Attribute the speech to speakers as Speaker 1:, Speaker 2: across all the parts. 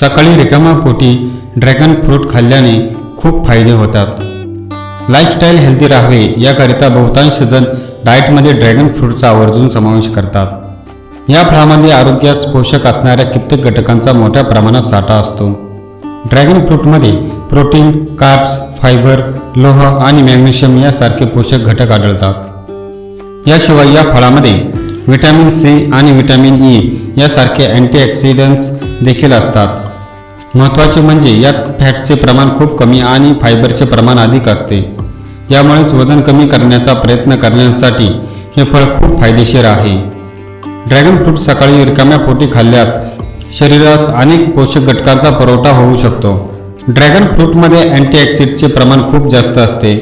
Speaker 1: सकाळी रिकामा पोटी ड्रॅगन फ्रूट खाल्ल्याने खूप फायदे होतात. लाईफस्टाईल हेल्दी राहावे याकरिता बहुतांश जण डाएटमध्ये ड्रॅगन फ्रूटचा आवर्जून समावेश करतात. या फळामध्ये आरोग्यास पोषक असणाऱ्या कित्येक घटकांचा मोठ्या प्रमाणात साठा असतो. ड्रॅगन फ्रूटमध्ये प्रोटीन कार्ब्स फायबर लोह आणि मॅग्नेशियम यासारखे पोषक घटक आढळतात. याशिवाय या फळामध्ये व्हिटॅमिन सी आणि व्हिटॅमिन ई यासारखे अँटीऑक्सिडंट्स देखील असतात. महत्त्वाचे म्हणजे यात फॅटचे प्रमाण खूप कमी आणि फायबरचे प्रमाण अधिक असते. यामुळेच वजन कमी करण्याचा प्रयत्न करण्यासाठी हे फळ खूप फायदेशीर आहे. ड्रॅगन फ्रूट सकाळी रिकाम्या पोटी खाल्ल्यास शरीरास अनेक पोषक घटकांचा पुरवठा होऊ शकतो. ड्रॅगन फ्रूटमध्ये अँटीऑक्सिडचे प्रमाण खूप जास्त असते.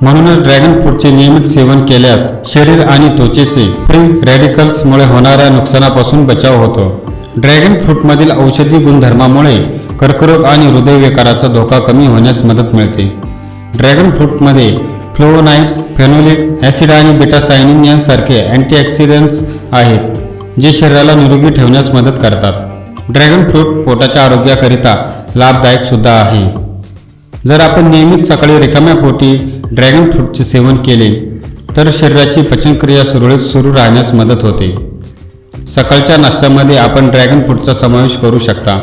Speaker 1: म्हणूनच ड्रॅगन फ्रूटचे नियमित सेवन केल्यास शरीर आणि त्वचेचे फ्री रॅडिकल्समुळे होणाऱ्या नुकसानापासून बचाव होतो. ड्रॅगन फ्रूटमधील औषधी गुणधर्मामुळे कर्करोग आणि हृदयविकाराचा धोका कमी होण्यास मदत मिळते. ड्रॅगन फ्रूटमध्ये फ्लोनाइड्स फेनोलिक ॲसिड आणि बेटासायनिन यांसारखे अँटीऑक्सिडंट्स आहेत जे शरीराला निरोगी ठेवण्यास मदत करतात. ड्रॅगन फ्रूट पोटाच्या आरोग्याकरिता लाभदायक सुद्धा आहे. जर आपण नियमित सकाळी रिकाम्या पोटी ड्रॅगन फ्रूटचे सेवन केले तर शरीराची पचनक्रिया सुरळीत सुरू राहण्यास मदत होते. सकाळच्या नाश्त्यामध्ये आपण ड्रॅगन फ्रूटचा समावेश करू शकता.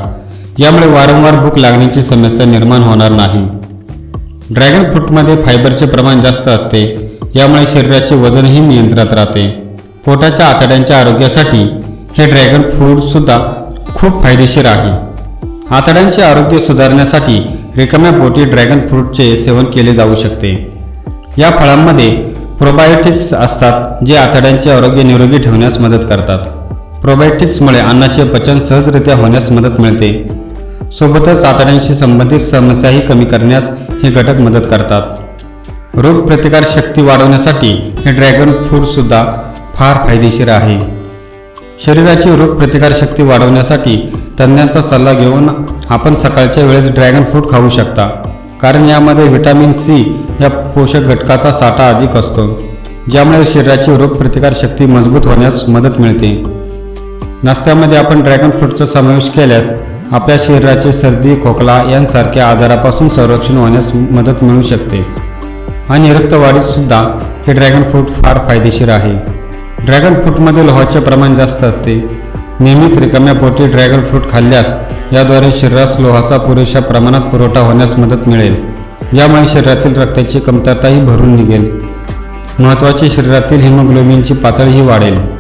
Speaker 1: यामुळे वारंवार भूक लागण्याची समस्या निर्माण होणार नाही. ड्रॅगन फ्रूटमध्ये फायबरचे प्रमाण जास्त असते यामुळे शरीराचे वजनही नियंत्रणात राहते. पोटाच्या आतड्यांच्या आरोग्यासाठी हे ड्रॅगन फ्रूट सुद्धा खूप फायदेशीर आहे. आतड्यांचे आरोग्य सुधारण्यासाठी रिकाम्या पोटी ड्रॅगन फ्रूटचे सेवन केले जाऊ शकते. या फळांमध्ये प्रोबायोटिक्स असतात जे आतड्यांचे आरोग्य निरोगी ठेवण्यास मदत करतात. प्रोबायोटिक्समुळे अन्नाचे पचन सहजरित्या होण्यास मदत मिळते. सोबतच आतड्यांशी संबंधित समस्याही कमी करण्यास हे घटक मदत करतात. रोगप्रतिकार शक्ती वाढवण्यासाठी हे ड्रॅगन फ्रूट सुद्धा फार फायदेशीर आहे. शरीराची रोगप्रतिकार शक्ती वाढवण्यासाठी तज्ज्ञांचा सल्ला घेऊन आपण सकाळच्या वेळेस ड्रॅगन फ्रूट खाऊ शकता कारण यामध्ये व्हिटॅमिन सी या पोषक घटकाचा साठा अधिक असतो ज्यामुळे शरीराची रोगप्रतिकार शक्ती मजबूत होण्यास मदत मिळते. नाश्त्यामध्ये आपण ड्रॅगन फ्रूटचा समावेश केल्यास आपल्या शरीराचे सर्दी खोकला यांसारख्या आजारापासून संरक्षण होण्यास मदत मिळू शकते. आणि रक्तवाढीतसुद्धा हे ड्रॅगन फ्रूट फार फायदेशीर आहे. ड्रॅगन फ्रूटमध्ये लोहाचे प्रमाण जास्त असते. नियमित रिकाम्या पोटी ड्रॅगन फ्रूट खाल्ल्यास याद्वारे शरीरास लोहाचा पुरेशा प्रमाणात पुरवठा होण्यास मदत मिळेल. यामुळे शरीरातील रक्ताची कमतरताही भरून निघेल. महत्त्वाची शरीरातील हिमोग्लोबिनची पातळीही वाढेल.